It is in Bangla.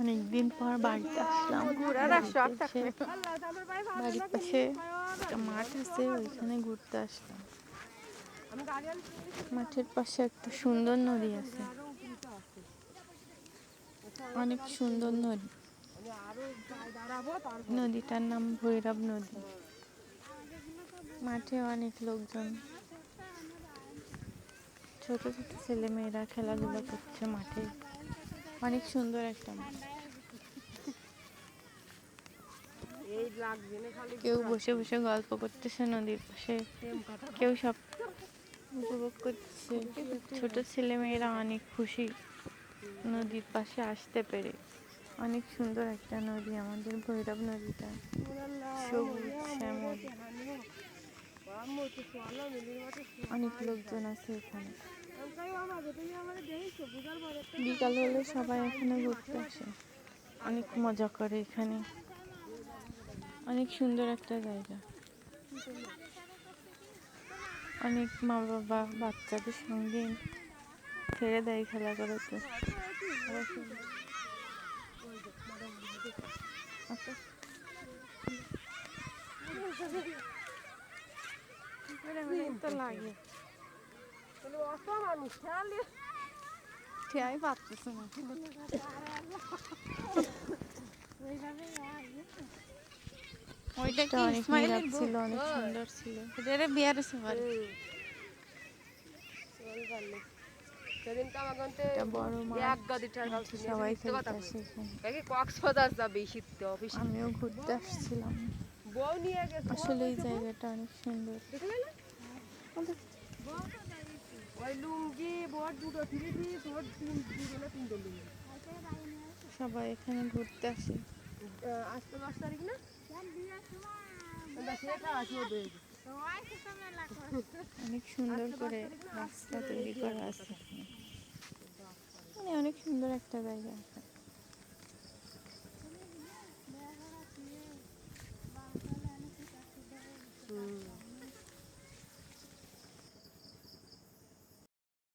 অনেকদিন পর বাড়িতে আসলাম। বাড়ির পাশে একটা মাঠ আছে ওইখানে ঘুরতে আসলাম। মাঠের পাশে একটা সুন্দর নদী আছে। অনেক সুন্দর নদী। নদীটার নাম ভৈরব নদী। মাঠে অনেক লোকজন। ছোট ছোট ছেলে মেয়েরা খেলাধুলা করছে মাঠে। অনেক সুন্দর একটা কেউ বসে বসে গল্প করতেছে নদীর পাশে। কেউ সব উপভোগ করছে। ছোট ছেলে মেয়েরা অনেক খুশি। নদীর পাশে আসতে পেরে। অনেক সুন্দর একটা নদী আমাদের ভৈরব নদীটা। অনেক লোকজন আছে এখানে। বিকাল হলে সবাই এখানে ঘুরতে আসে। অনেক মজা করে এখানে। অনেক সুন্দর একটা জায়গা। অনেক মা বাবা বাচ্চাদের সঙ্গে ছেড়ে দেয় খেলা করাতে লাগে ওইটা কি ইসমাইলের ছিল অনেক সুন্দর ছিল এটা বিয়ার আমিও ঘুরতে আসছিলাম আসলে এই জায়গাটা অনেক সুন্দর লুঙ্গি দুটো তিন তিনটে লুঙ্গি। সবাই এখানে ঘুরতে আসে। দশ তারিখ না? অনেক সুন্দর করে রাস্তা তৈরি করা আছে। মানে অনেক সুন্দর একটা জায়গা। এখানে।